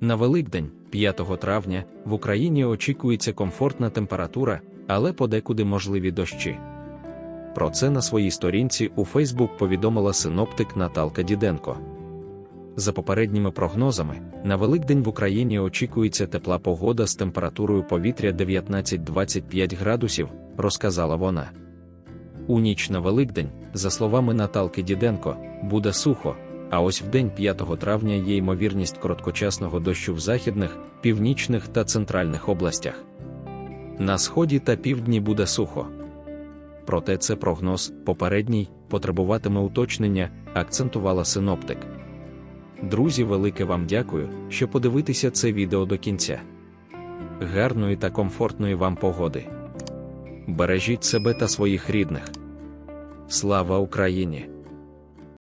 На Великдень, 5 травня, в Україні очікується комфортна температура, але подекуди можливі дощі. Про це на своїй сторінці у Фейсбук повідомила синоптик Наталка Діденко. За попередніми прогнозами, на Великдень в Україні очікується тепла погода з температурою повітря 19-25 градусів, розказала вона. У ніч на Великдень, за словами Наталки Діденко, буде сухо, а ось в день 5 травня є ймовірність короткочасного дощу в західних, північних та центральних областях. На сході та півдні буде сухо. Проте це прогноз попередній потребуватиме уточнення, акцентувала синоптик. Друзі, велике вам дякую, що подивитеся це відео до кінця. Гарної та комфортної вам погоди. Бережіть себе та своїх рідних. Слава Україні!